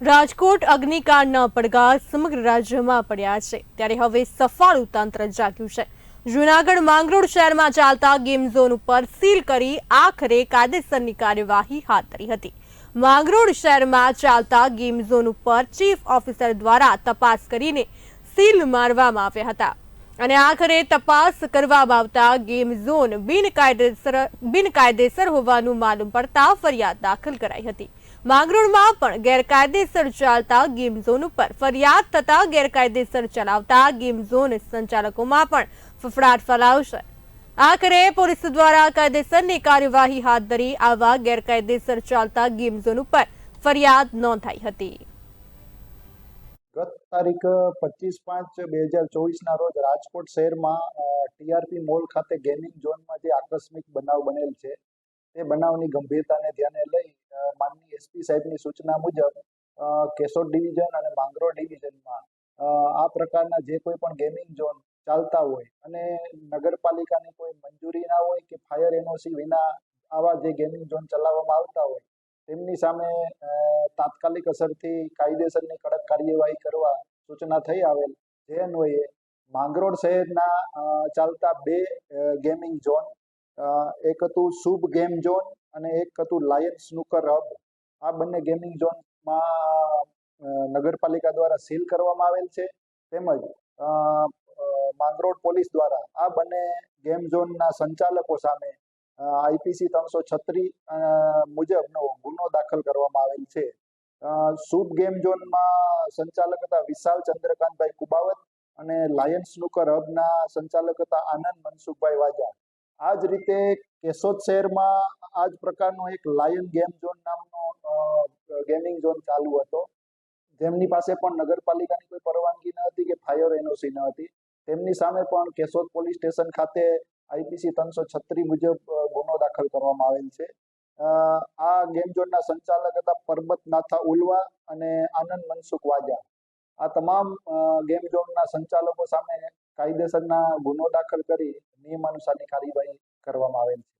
રાજકોટ અગ્નિકાંડના પડઘા સમગ્ર રાજ્યમાં પડ્યા છે. ત્યારે હવે સફાળું તંત્ર જાગ્યું છે. જૂનાગઢ માંગરોળ શહેરમાં ચાલતા ગેમ ઝોન ઉપર સીલ કરી આખરે કાયદેસરની કાર્યવાહી હાથ ધરી હતી. માંગરોળ શહેરમાં ચાલતા ગેમ ઝોન ઉપર ચીફ ઓફિસર દ્વારા તપાસ કરીને સીલ મારવામાં આવ્યા હતા. અને આખરે તપાસ કરવામાં આવતા ગેમ ઝોન બિનકાયદેસર બિનકાયદેસર હોવાનું માલુમ પડતા ફરિયાદ દાખલ કરાઈ હતી. માંગરોળમાં પણ ગેરકાયદેસર ચાલતા ગેમ ઝોન ઉપર ફરિયાદ થતા ગેરકાયદેસર ચલાવતા ગેમ ઝોન સંચાલકોમાં પણ ફફડાટ ફેલાવશે આખરે પોલીસ દ્વારા કાયદેસરની કાર્યવાહી હાથ ધરી આવા ગેરકાયદેસર ચાલતા ગેમ ઝોન ઉપર ફરિયાદ નોંધાઈ હતી. તારીખ પચીસ પાંચ બે હજાર ચોવીસના રોજ રાજકોટ શહેરમાં ટીઆરપી મોલ ખાતે ગેમિંગ ઝોનમાં જે આકસ્મિક બનાવ બનેલ છે તે બનાવની ગંભીરતાને ધ્યાને લઈ અ, માનનીય એસપી સાહેબની સૂચના મુજબ કેશોદ ડિવિઝન અને માંગરો ડિવિઝનમાં આ પ્રકારના જે કોઈ પણ ગેમિંગ ઝોન ચાલતા હોય અને નગરપાલિકાની કોઈ મંજૂરી ના હોય કે ફાયર એનઓસી વિના આવા જે ગેમિંગ ઝોન ચલાવવામાં આવતા હોય તેમની સામે તાત્કાલિક અસરથી કાયદેસરની કડક કાર્યવાહી કરવા સૂચના થઈ આવેલ જે અન્વયે માંગરોળ શહેરના ચાલતા બે ગેમિંગ ઝોન એક હતું શુભ ગેમ ઝોન અને એક હતું લાયન સ્નૂકર હબ આ બંને ગેમિંગ ઝોનમાં નગરપાલિકા દ્વારા સીલ કરવામાં આવેલ છે. તેમજ માંગરોળ પોલીસ દ્વારા આ બંને ગેમ ઝોનના સંચાલકો સામે આઈપીસી ત્રણસો છત્રીસ મુજબનો ગુનો દાખલ કરવામાં આવેલ છે. શુભ ગેમ ઝોનમાં સંચાલક હતા વિશાલ ચંદ્રકાંતભાઈ કુબાવત અને લાયન સ્નૂકર હબના સંચાલક હતા આનંદ મનસુખભાઈ વાજા. આ જ રીતે કેશોદ શહેરમાં આ જ પ્રકારનો એક લાયન ગેમ ઝોન નામનો ગેમિંગ ઝોન ચાલુ હતો. જેમની પાસે પણ નગરપાલિકાની કોઈ પરવાનગી ન હતી કે ફાયર એનઓસી ન હતી. તેમની સામે પણ કેશોદ પોલીસ સ્ટેશન ખાતે આઈપીસી ત્રણસો છત્રી મુજબ ગુનો દાખલ કરવામાં આવેલ છે. આ ગેમ ઝોનના સંચાલક હતા પરબત નાથા ઉલવા અને આનંદ મનસુખ વાજા. આ તમામ ગેમ ઝોનના સંચાલકો સામે કાયદેસરના ગુનો દાખલ કરી નિયમાનુસારની કાર્યવાહી કરવામાં આવેલ છે.